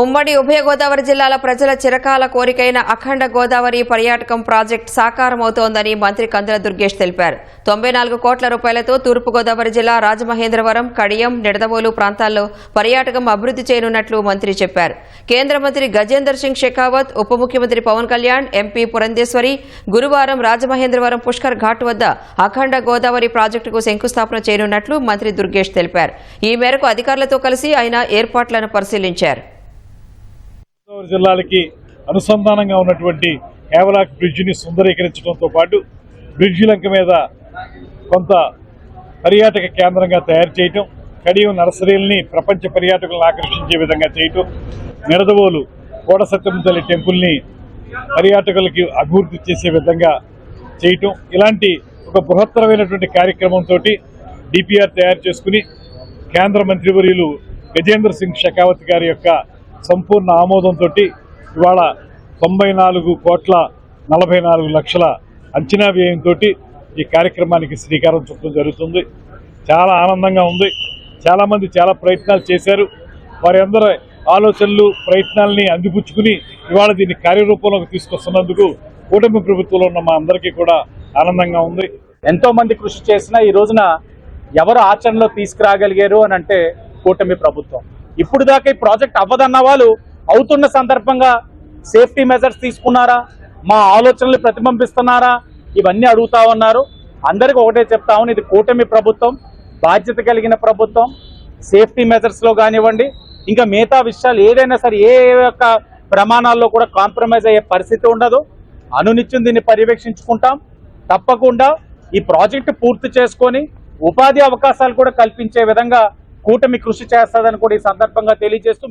ఉమ్మడి ఉభయ గోదావరి జిల్లాల ప్రజల చిరకాల కోరికైన అఖండ గోదావరి పర్యాటకం ప్రాజెక్టు సాకారమవుతోందని మంత్రి కందుల దుర్గేష్ తెలిపారు. తొంభై నాలుగు కోట్ల రూపాయలతో తూర్పు గోదావరి జిల్లా రాజమహేంద్రవరం కడియం నిడదవోలు ప్రాంతాల్లో పర్యాటకం అభివృద్ధి చేయనున్నట్లు మంత్రి చెప్పారు. కేంద్ర మంత్రి గజేందర్ సింగ్ షెకావత్ ఉప ముఖ్యమంత్రి పవన్ కళ్యాణ్ ఎంపీ పురంధేశ్వరి గురువారం రాజమహేంద్రవరం పుష్కర్ ఘాట్ వద్ద అఖండ గోదావరి ప్రాజెక్టుకు శంకుస్థాపన చేయనున్నట్లు మంత్రి దుర్గేష్ తెలిపారు. ఈ మేరకు అధికారులతో కలిసి ఆయన ఏర్పాట్లను పరిశీలించారు. గోదావరి జిల్లాలకి అనుసంధానంగా ఉన్నటువంటి కేవలాక్ బ్రిడ్జిని సుందరీకరించడంతో పాటు బ్రిడ్జి లంక మీద కొంత పర్యాటక కేంద్రంగా తయారు చేయటం కడియం నర్సరీల్ని ప్రపంచ పర్యాటకులను ఆకర్షించే విధంగా చేయటం నిడదవోలు కోడ సత్యం తల్లి టెంపుల్ని పర్యాటకులకి అభివృద్ధి చేసే విధంగా చేయటం ఇలాంటి ఒక బృహత్తరమైనటువంటి కార్యక్రమంతో డిపిఆర్ తయారు చేసుకుని కేంద్ర మంత్రివర్యులు గజేంద్ర సింగ్ షెకావత్ గారి యొక్క సంపూర్ణ ఆమోదంతో ఇవాళ తొంభై నాలుగు కోట్ల నలభై నాలుగు లక్షల అంచనా వ్యయంతో ఈ కార్యక్రమానికి శ్రీకారం చుట్టడం జరుగుతుంది. చాలా ఆనందంగా ఉంది. చాలామంది చాలా ప్రయత్నాలు చేశారు. వారి అందరి ఆలోచనలు ప్రయత్నాలని అందిపుచ్చుకుని ఇవాళ దీన్ని కార్యరూపంలోకి తీసుకొస్తున్నందుకు కూటమి ప్రభుత్వంలో ఉన్న మా అందరికీ కూడా ఆనందంగా ఉంది. ఎంతో మంది కృషి చేసినా ఈ రోజున ఎవరు ఆచరణలో తీసుకురాగలిగారు అని అంటే కూటమి ప్రభుత్వం. ఇప్పుడు దాకా ఈ ప్రాజెక్ట్ అవ్వదన్న వాళ్ళు అవుతున్న సందర్భంగా సేఫ్టీ మెజర్స్ తీసుకున్నారా? మా ఆలోచనలు ప్రతిబింబిస్తున్నారా? ఇవన్నీ అడుగుతా ఉన్నారు. అందరికీ ఒకటే చెప్తా ఇది కూటమి ప్రభుత్వం బాధ్యత కలిగిన ప్రభుత్వం. సేఫ్టీ మెజర్స్లో కానివ్వండి ఇంకా మిగతా విషయాలు ఏదైనా సరే ఏ యొక్క ప్రమాణాల్లో కూడా కాంప్రమైజ్ అయ్యే పరిస్థితి ఉండదు. అనునిత్యం దీన్ని పర్యవేక్షించుకుంటాం. తప్పకుండా ఈ ప్రాజెక్టు పూర్తి చేసుకొని ఉపాధి అవకాశాలు కూడా కల్పించే విధంగా కూటమి కృషి చేస్తుందని కూడా ఈ సందర్భంగా తెలియజేస్తూ